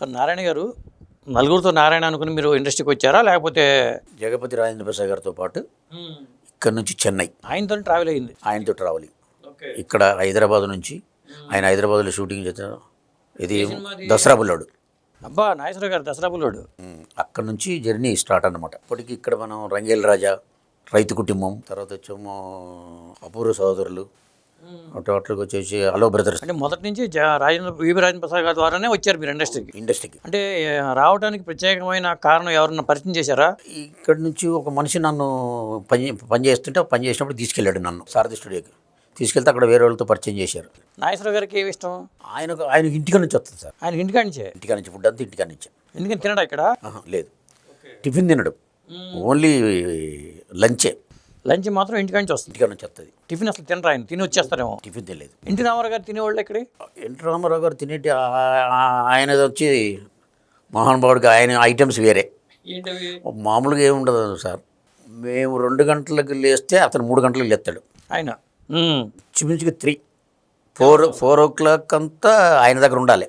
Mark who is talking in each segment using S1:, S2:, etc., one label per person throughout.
S1: నారాయణ గారు నలుగురితో నారాయణ అనుకుని మీరు ఇండస్ట్రీకి వచ్చారా? లేకపోతే
S2: జగపతి రాజేంద్ర ప్రసాద్ గారితో పాటు ఇక్కడ నుంచి చెన్నై.
S1: ఆయనతో ట్రావెల్ అయింది
S2: ఆయనతో ట్రావెలింగ్
S1: ఓకే
S2: ఇక్కడ హైదరాబాద్ నుంచి ఆయన హైదరాబాద్లో షూటింగ్ చేశారు ఇది దసరా బుల్లాడు.
S1: అబ్బా నాగేశ్వర గారు దసరా పుల్లోడు
S2: ఉమ్, అక్కడ నుంచి జర్నీ స్టార్ట్ అన్నమాట. ఇప్పటికి ఇక్కడ మనం రంగేల్ రాజా రైతు కుటుంబం తర్వాత వచ్చేమో అపూర్వ సహోదరులు టోటల్గా వచ్చేసి అలో బ్రదర్స్
S1: అంటే మొదటి నుంచి రాజేంద్ర వివి రాజేంద్ర ప్రసాద్ గారి ద్వారానే వచ్చారు మీరు ఇండస్ట్రీకి?
S2: ఇండస్ట్రీకి.
S1: అంటే రావడానికి ప్రత్యేకమైన కారణం ఎవరన్నా పరిచయం చేశారా?
S2: ఇక్కడ నుంచి ఒక మనిషి నన్ను పని పని చేస్తుంటే పని చేసినప్పుడు తీసుకెళ్ళాడు నన్ను సారథి స్టూడియోకి. తీసుకెళ్తే అక్కడ వేరే వాళ్ళతో పరిచయం చేశారు.
S1: నాగేశ్వర గారికి ఏమి ఇష్టం?
S2: ఆయనకు ఆయనకి ఇంటికాడ నుంచి వస్తుంది సార్.
S1: ఆయన ఇంటికాడ నుంచే?
S2: ఇంటికాడ నుంచి ఫుడ్ అంతా ఇంటికాడ నుంచి.
S1: ఎందుకని తినడా ఇక్కడ?
S2: లేదు. టిఫిన్ తినడు. ఓన్లీ లంచే.
S1: లంచ్ మాత్రం ఇంటికాడ నుంచి వస్తుంది.
S2: ఇంటికాడ నుంచి వస్తుంది.
S1: టిఫిన్ అసలు తినరా ఆయన తిని వచ్చేస్తారేమో.
S2: టిఫిన్ తినలేదు.
S1: ఇంటి రామారావు గారు తినేవాళ్ళు ఎక్కడి?
S2: ఎన్టీ రామారావు గారు తినేటి ఆ- ఆ- ఆయనది వచ్చి మహానుభావుడికి ఆయన ఐటమ్స్ వేరే.
S1: ఏంటవి?
S2: మామూలుగా ఏముండదు సార్. మేము రెండు గంటలకు లేస్తే అతను మూడు గంటలకు లేస్తాడు.
S1: ఆయన? ఉమ్.
S2: చుమించుగా three. Four four o'clock అంతా ఆయన దగ్గర ఉండాలి.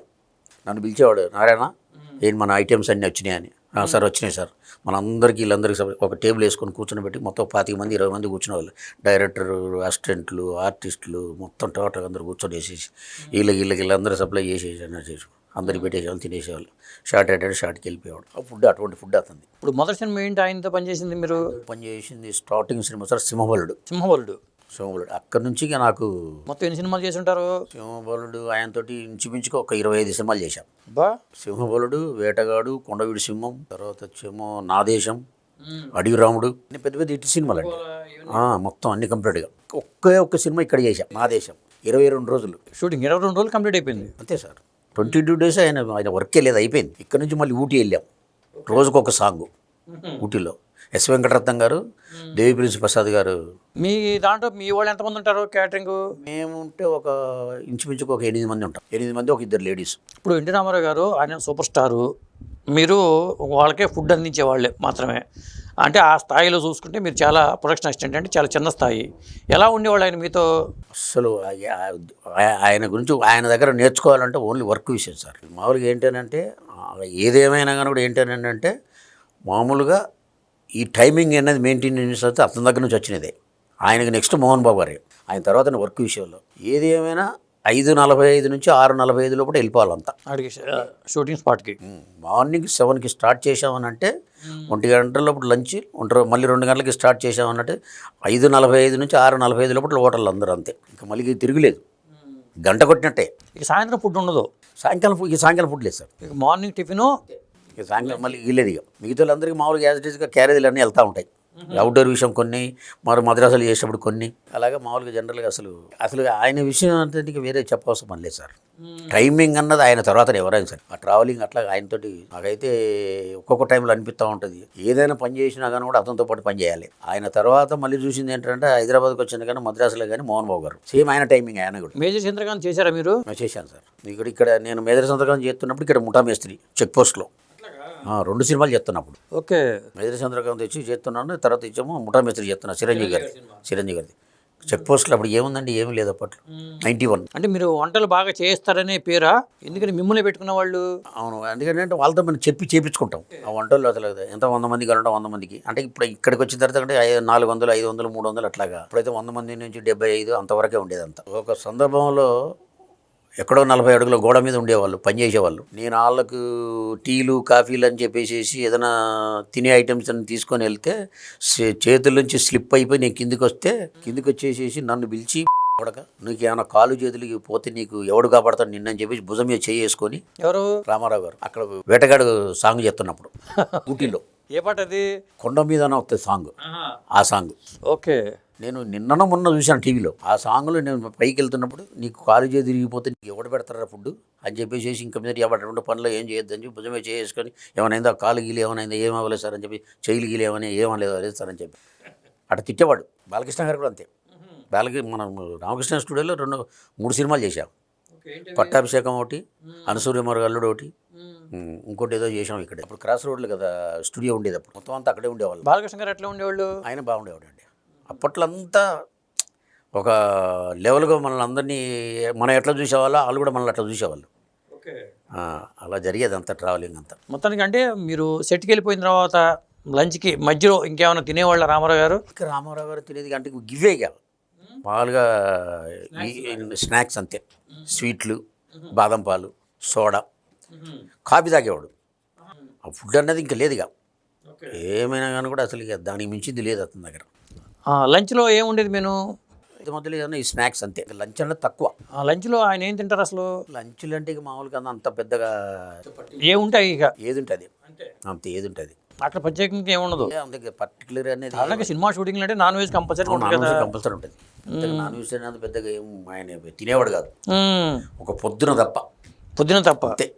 S2: నన్ను పిలిచేవాడు నారాయణ ఏంటి మన ఐటమ్స్ అన్నీ వచ్చినాయని. "ఆ, సార్ వచ్చినాయి సార్. మన అందరికీ వీళ్ళందరికీ ఒక టేబుల్ వేసుకొని కూర్చొని పెట్టి మొత్తం పాతిక మంది ఇరవై మంది కూర్చునే వాళ్ళు డైరెక్టర్ అసిస్టెంట్లు ఆర్టిస్టులు మొత్తం టోటల్ అందరు కూర్చొని వేసేసి వీళ్ళకి వీళ్ళకి వీళ్ళందరూ సప్లై చేసేసి అన్న చేసి అందరికి పెట్టేసేవాళ్ళు తినేసేవాళ్ళు. షార్ట్ అయితే షార్ట్కి వెళ్ళిపోయేవాడు. ఆ ఫుడ్ అటువంటి ఫుడ్ అతనిది.
S1: ఇప్పుడు మొదటి సినిమా ఏంటి? ఆయనతో పనిచేసింది మీరు?
S2: పని చేసింది starting cinema sir Simhabaludu
S1: Simhabaludu
S2: Simhabaludu అక్కడి నుంచి ఇక నాకు
S1: మొత్తం ఎన్ని సినిమాలు చేసి ఉంటారు?
S2: సింహబలుడు ఆయనతోటి ఇంచుమించుగా ఒక ఇరవై ఐదు సినిమాలు చేశాం.
S1: బా
S2: సింహబలుడు వేటగాడు కొండవీడి సింహం తర్వాత వచ్చేమో నాదేశం అడవి రాముడు. అన్ని పెద్ద పెద్ద ఇటు సినిమాలు అండి మొత్తం అన్ని కంప్లీట్గా ఒకే ఒక్క సినిమా ఇక్కడ చేశాం నాదేశం. ఇరవై రెండు రోజులు.
S1: షూటింగ్ ఇరవై రెండు రోజులు కంప్లీట్ అయిపోయింది.
S2: అంతే సార్. ట్వంటీ టూ డేస్ ఆయన ఆయన వర్కే లేదు అయిపోయింది. ఇక్కడ నుంచి మళ్ళీ ఊటీ వెళ్ళాం. రోజుకు ఒక సాంగ్ ఊటీలో. ఎస్ వెంకటరత్నం గారు దేవి ప్రిన్స్ ప్రసాద్ గారు.
S1: మీ దాంట్లో మీ వాళ్ళు ఎంతమంది ఉంటారు క్యాటరింగ్?
S2: మేము ఉంటే ఒక ఇంచుమించుకు ఒక ఎనిమిది మంది ఉంటాం. ఎనిమిది మంది ఒక ఇద్దరు లేడీస్.
S1: ఇప్పుడు ఎన్టీ రామారావు గారు ఆయన సూపర్ స్టారు. మీరు వాళ్ళకే ఫుడ్ అందించే వాళ్ళే మాత్రమే. అంటే ఆ స్థాయిలో చూసుకుంటే మీరు చాలా ప్రొడక్షన్ అసిస్టెంట్ అంటే చాలా చిన్న స్థాయి. ఎలా ఉండేవాళ్ళు ఆయన మీతో?
S2: ఆ- ఆయన గురించి ఆయన దగ్గర నేర్చుకోవాలంటే ఓన్లీ వర్క్ విషయం సార్. మామూలుగా ఏంటనంటే ఏదేమైనా కానీ కూడా ఏంటనంటే మామూలుగా ఈ టైమింగ్ అనేది మెయింటెనెన్స్ అయితే అతని దగ్గర నుంచి వచ్చినదే. ఆయనకి నెక్స్ట్ మోహన్ బాబు గారే. ఆయన తర్వాత వర్క్ విషయంలో. ఏది ఏమైనా ఐదు నలభై ఐదు నుంచి ఆరు నలభై ఐదు లోపల వెళ్ళిపోవాలంతా
S1: షూటింగ్ స్పాట్కి
S2: మార్నింగ్ సెవెన్కి స్టార్ట్ చేసామనంటే ఒంటి గంటల లోపల లంచ్ ఒంటి మళ్ళీ రెండు గంటలకి స్టార్ట్ చేసామనంటే ఐదు నలభై ఐదు నుంచి ఆరు నలభై ఐదు లోపల హోటల్ అందరూ అంతే. ఇంకా మళ్ళీ తిరుగులేదు. గంట కొట్టినట్టే.
S1: ఇక సాయంత్రం ఫుడ్ ఉండదు.
S2: సాయంకాలం ఇక సాయంకాలం ఫుడ్ లేదు సార్.
S1: మార్నింగ్ టిఫిను
S2: ఇక సాయంకాలం మళ్ళీ ఇల్లేదు ఇక. మిగతా వాళ్ళందరికీ మామూలుగా యాజ్ ఇట్ ఈస్గా క్యారేజీలు అన్నీ వెళ్తూ ఉంటాయి. అవుట్డోర్ విషయం కొన్ని మరి మద్రాసులు చేసేటప్పుడు కొన్ని. అలాగే మామూలుగా జనరల్గా అసలు అసలు ఆయన విషయం అంటే నీకు వేరే చెప్పవలసిన పని లేదు సార్. టైమింగ్ అన్నది ఆయన తర్వాత ఎవరైనా సరే. ఆ ట్రావెలింగ్ అట్లా ఆయనతోటి నాకైతే ఒక్కొక్క టైంలో అనిపిస్తూ ఉంటుంది. ఏదైనా పని చేసినా కానీ కూడా అతనితో పాటు పని చేయాలి. ఆయన తర్వాత మళ్ళీ చూసింది ఏంటంటే హైదరాబాద్కి వచ్చింది కానీ మద్రాసులో కానీ మోహన్ బాబు గారు. సేమ్ ఆయన టైమింగ్ ఆయన కూడా.
S1: మేజర్ చంద్రకాంత్ చేశారా మీరు?
S2: చేశాను సార్. ఇక్కడ ఇక్కడ నేను మేదర సంతకం చేస్తున్నప్పుడు ఇక్కడ ముఠా మేస్త్రి చెక్ పోస్ట్లో రెండు సినిమాలు చేస్తున్నప్పుడు
S1: ఓకే.
S2: మేదర చంద్రకాంత్ వచ్చి చేస్తున్నాను తర్వాత ఇచ్చాము ముఠా మేస్త్రి చేస్తున్నా చిరంజీవి గారి చిరంజీవి గారిది. చెక్ పోస్ట్లో అప్పుడు ఏముందండి ఏమీ లేదు అప్పట్లో. Ninety one.
S1: అంటే మీరు వంటలు బాగా చేస్తారనే పేరా? ఎందుకని మిమ్మల్ని పెట్టుకున్న వాళ్ళు?
S2: అవును ఎందుకంటే అంటే వాళ్ళతో మనం చెప్పి చేపించుకుంటాం. ఆ వంటల్లో అసలు ఎంత వంద మంది కావాలంటే వంద మందికి. అంటే ఇప్పుడు ఇక్కడికి వచ్చిన తర్వాత అంటే నాలుగు వందలు ఐదు వందలు మూడు వందలు అట్లాగా. ఇప్పుడైతే వంద మంది నుంచి డెబ్బై ఐదు అంతవరకే ఉండేదంతా. ఒక సందర్భంలో ఎక్కడో నలభై అడుగుల గోడ మీద ఉండేవాళ్ళు పనిచేసేవాళ్ళు నేను వాళ్ళకు టీలు కాఫీలు అని చెప్పేసి ఏదైనా తినే ఐటమ్స్ అని తీసుకొని వెళ్తే చేతుల నుంచి స్లిప్ అయిపోయి నేను కిందికి వస్తే కిందికి వచ్చేసేసి నన్ను పిలిచి కొడక నీకు ఏమైనా కాలు చేతులకి పోతే నీకు ఎవడు కాపాడతాడు నిన్నని చెప్పేసి భుజం మీద చేసుకొని
S1: ఎవరు?
S2: రామారావు గారు అక్కడ వేటగాడు సాంగ్ చెప్తున్నప్పుడు ఊటీలో.
S1: ఏ పాట అది
S2: కొండ మీద వస్తుంది సాంగ్ ఆ సాంగ్.
S1: ఓకే.
S2: నేను నిన్న మొన్న చూశాను టీవీలో. ఆ సాంగ్లో నేను పైకి వెళ్తున్నప్పుడు నీకు కాలు చేతి తిరిగిపోతే నీకు ఎవడు పెడతారా ఫుడ్? అని చెప్పేసి ఇంకా మీద ఎవరి పనులు ఏం చేయొద్దని చెప్పి భుజమే చేసుకొని ఏమైనా కాలు గీలు ఏమైనా ఏం అవ్వలేదు సార్ అని చెప్పి చెయ్యిలు గీలు ఏమైనా ఏమలేదు అలేదు సార్ అని చెప్పి. అటు తిట్టేవాడు బాలకృష్ణ గారు కూడా అంతే. బాలకి మనం రామకృష్ణ స్టూడియోలో రెండు మూడు సినిమాలు చేశాం. పట్టాభిషేకం ఒకటి అనసూర్యమరు అల్లుడు ఒకటి ఇంకోటి ఏదో చేసాం ఇక్కడ. ఇప్పుడు క్రాస్ రోడ్లు కదా స్టూడియో ఉండేది అప్పుడు. మొత్తం అంతా అక్కడే ఉండేవాళ్ళు.
S1: బాలకృష్ణ గారు ఎట్లా ఉండేవాళ్ళు?
S2: ఆయన బాగుండేవాడు అండి అప్పట్లో అంతా ఒక లెవెల్గా మనల్ని అందరినీ మనం ఎట్లా చూసేవాళ్ళో వాళ్ళు కూడా మనల్ని అట్లా చూసేవాళ్ళు.
S1: ఓకే.
S2: ఆ, అలా జరిగేది అంతా ట్రావెలింగ్ అంతా.
S1: మొత్తానికి అంటే మీరు సెట్కి వెళ్ళిపోయిన తర్వాత లంచ్కి మధ్యలో ఇంకేమైనా తినేవాళ్ళ రామారావు గారు?
S2: ఇంకా రామారావు గారు తినేది అంటే గివ్వే కాదు. మామూలుగా స్నాక్స్ అంతే. స్వీట్లు బాదం పాలు సోడా కాఫీ తాగేవాడు. ఆ ఫుడ్ అన్నది ఇంకా లేదుగా. ఏమైనా కానీ కూడా అసలు ఇక దానికి మించింది లేదు అతని దగ్గర.
S1: లంచ్లో ఏముండేది మెను?
S2: ఇది మొదలు ఏదన్నా ఈ స్నాక్స్ అంతే లంచ్ అన్నది తక్కువ.
S1: ఆ, లంచ్లో ఆయన ఏం తింటారు అసలు?
S2: లంచ్లు అంటే ఇక మామూలుగా అంత పెద్దగా
S1: ఏముంటాయి ఇక?
S2: ఏది ఉంటుంది? అంతే. ఏది ఉంటుంది?
S1: అక్కడ ప్రత్యేకంగా ఏముండదు
S2: అంతే పర్టికులర్ అనేది
S1: అలాగే సినిమా షూటింగ్లు అంటే నాన్ వెజ్ కంపల్సరీ ఉంటుంది
S2: నాన్
S1: కదా.
S2: వెజ్ కంపల్సరీ ఉంటుంది నాన్ వెజ్ అనేది పెద్దగా ఏం ఆయన తినేవాడు కాదు. ఒక పొద్దున తప్ప.
S1: పొద్దున తప్ప?
S2: అంతే.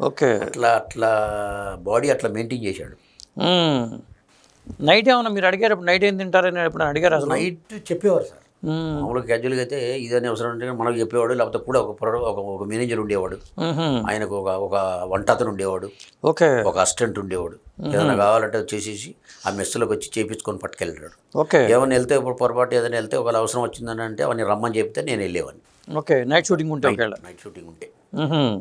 S1: ఓకే.
S2: అట్లా అట్లా బాడీ అట్లా మెయింటైన్ చేశాడు.
S1: నైట్ ఏమన్నా మీరు అడిగారు? నైట్ ఏం తింటారని ఎప్పుడు అడిగారు అసలు?
S2: నైట్ చెప్పేవారు సార్.
S1: మ్మ్.
S2: మామూలుగా క్యాజువల్గా అయితే ఇదని అవసరం అంటే మనకు చెప్పేవాడు లేకపోతే కూడా ఒక ప్రొడ- ఒక ఒక మేనేజర్ ఉండేవాడు. ఆయనకు ఒక ఒక వంట అతను ఉండేవాడు.
S1: ఓకే.
S2: ఒక అసిస్టెంట్ ఉండేవాడు. ఏదైనా కావాలంటే వచ్చేసేసి ఆ మెస్సులోకి వచ్చి చేపించుకొని పట్టుకెళ్ళాడు.
S1: ఓకే.
S2: ఏమైనా వెళ్తే ఇప్పుడు పొరపాటు ఏదైనా వెళ్తే ఒకవేళ అవసరం వచ్చిందని అంటే అవన్నీ రమ్మని చెప్తే నేను వెళ్ళేవాడిని.
S1: ఓకే. నైట్ షూటింగ్ ఉంటే
S2: నైట్ షూటింగ్ ఉంటే.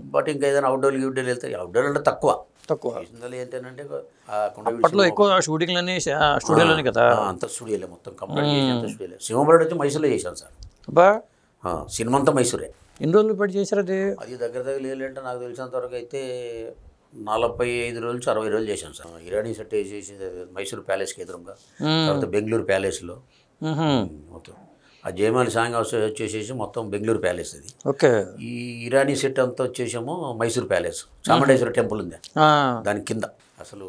S2: బట్ ఇంకా ఏదైనా అవుట్డోర్ గిఫ్డోర్ వెళ్తే అవుట్డోర్ అంటే తక్కువ.
S1: తక్కువ.
S2: ఇందులో ఏంటంటే
S1: అప్పట్లో ఎక్కువ షూటింగ్లన్నీ స్టూడియోలోనే కదా?
S2: అంతా స్టూడియోలే మొత్తం కంప్లీట్ చేసి అంతా స్టూడియోలే. సింహంబడి వచ్చి మైసూర్లో చేశాను సార్.
S1: అబ్బా.
S2: ఆ, సినిమా అంతా మైసూరే.
S1: ఎన్ని రోజులు పెట్టి చేశారు అది?
S2: అది దగ్గర దగ్గర లేదంటే నాకు తెలిసినంత వరకు అయితే నలభై ఐదు రోజులు అరవై రోజులు చేశాను సార్. ఇరానీ సెట్ వేసేసి మైసూర్ ప్యాలెస్కి ఎదురుగా తర్వాత బెంగళూరు ప్యాలెస్లో. మొత్తం. ఆ జయమాలి సాంగ్ వచ్చేసేసి మొత్తం బెంగళూరు ప్యాలెస్ అది.
S1: ఓకే.
S2: ఈ ఇరానీ సెట్ అంతా వచ్చేసేమో మైసూర్ ప్యాలెస్. చాముండేశ్వర టెంపుల్ ఉంది. దాని కింద. అసలు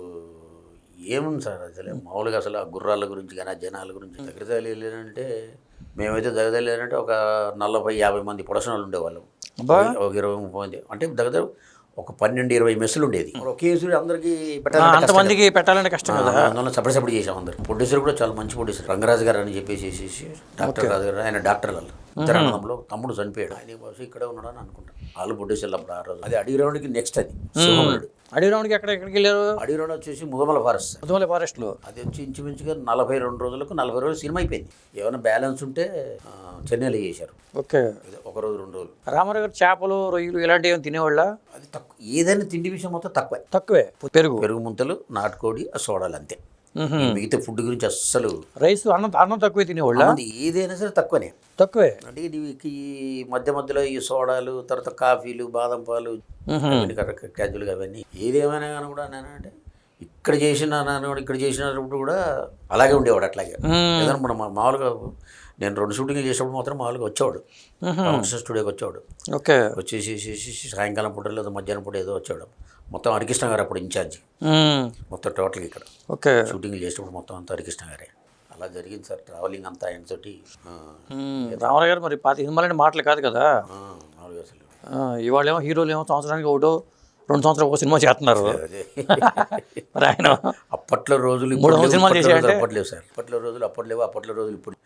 S2: ఏముంది సార్? అసలు మామూలుగా అసలు ఆ గుర్రాల గురించి కానీ ఆ జనాల గురించి దగ్గర వెళ్ళానంటే మేమైతే దగ్గర వెళ్ళానంటే ఒక నలభై యాభై మంది ప్రొడక్షన్లు ఉండేవాళ్ళం ఒక ఇరవై ముప్పై మంది అంటే దగ్గర ఒక పన్నెండు ఇరవై మెస్సులు ఉండేది. ఒకే సూర్యుడు అందరికీ పెట్టాలంటే కష్టం
S1: అంతమందికి పెట్టాలంటే కష్టం కదా.
S2: అందువల్ల సపరేట్ సపరేట్ చేసాం అందరు. ప్రొడ్యూసర్ కూడా చాలా మంచి ప్రొడ్యూసర్. రంగరాజు గారు అని చెప్పేసి చేసేసి డాక్టర్ రాజు గారు ఆయన డాక్టర్ వాళ్ళు. ఉత్తరాఖండంలో తమ్ముడు చనిపోయాడు. ఆయన ఇక్కడే ఉన్నాడని అనుకుంటాను వాళ్ళు ప్రొడ్యూసర్లు అప్పుడు ఆ రోజు. అది అడిగి రౌండ్కి నెక్స్ట్ అది.
S1: అడవి రౌండ్కి ఎక్కడ ఎక్కడికి వెళ్ళారు?
S2: అడిగి రౌండ్ వచ్చేసి ముదమల ఫారెస్ట్
S1: ముదమల ఫారెస్ట్లో.
S2: అది వచ్చి ఇంచుమించుగా నలభై రెండు రోజులకు నలభై రోజులు సినిమా అయిపోయింది. ఏమైనా బ్యాలెన్స్ ఉంటే చెన్నైలో చేశారు.
S1: ఓకే.
S2: ఒక రోజు రెండు రోజులు.
S1: రామారావు గారు చేపలు రొయ్యలు ఇలాంటివి ఏమైనా తినేవాళ్ళ?
S2: అది తక్కువ. ఏదైనా తిండి విషయం మొత్తం తక్కువే.
S1: తక్కువే. పెరుగు.
S2: పెరుగు ముంతలు నాటుకోడి ఆ సోడాలు అంతే. మిగతా ఫుడ్ గురించి అస్సలు
S1: రైస్ అన్నం అన్నం తక్కువే తినేవాళ్ళ?
S2: ఏదైనా సరే తక్కువనే.
S1: తక్కువే?
S2: అంటే ఇది ఈ మధ్య మధ్యలో ఈ సోడాలు తర్వాత కాఫీలు బాదం పాలు క్యాజువల్గా అవన్నీ. ఏదేమైనా కానీ కూడా నేనంటే ఇక్కడ చేసిన నాన్న కూడా ఇక్కడ చేసినప్పుడు కూడా అలాగే ఉండేవాడు అట్లాగే. ఏదైనా మనం మా- మామూలుగా నేను రెండు షూటింగ్లు చేసేప్పుడు మాత్రం మామూలుగా వచ్చేవాడు. స్టూడియోకి వచ్చేవాడు.
S1: ఓకే.
S2: వచ్చేసి చేసి సాయంకాలం పూట లేదా మధ్యాహ్నం పూట ఏదో వచ్చాడు మొత్తం హరికృష్ణ గారు అప్పుడు ఇన్ఛార్జ్. మొత్తం టోటల్ ఇక్కడ.
S1: ఓకే.
S2: షూటింగ్లు చేసేటప్పుడు మొత్తం అంతా హరికృష్ణ గారే. అలా జరిగింది సార్. ట్రావెలింగ్ అంతా ఆయనతోటి ఆ,
S1: మ్మ్. రామారావు గారు మరి పాతి సినిమాలంటే మాటలు కాదు కదా?
S2: అసలు.
S1: ఆ, ఇవాళ ఏమో హీరోలు ఏమో సంవత్సరానికి ఒకటో రెండు సంవత్సరాలు ఒక సినిమా చేస్తున్నారు మరి ఆయన
S2: అప్పట్లో రోజులు
S1: మూడు సినిమాలు చేశాయంటే?
S2: అప్పట్లేవు సార్ అప్పట్లో రోజులు అప్పట్లేవు అప్పట్లో రోజులు ఇప్పుడు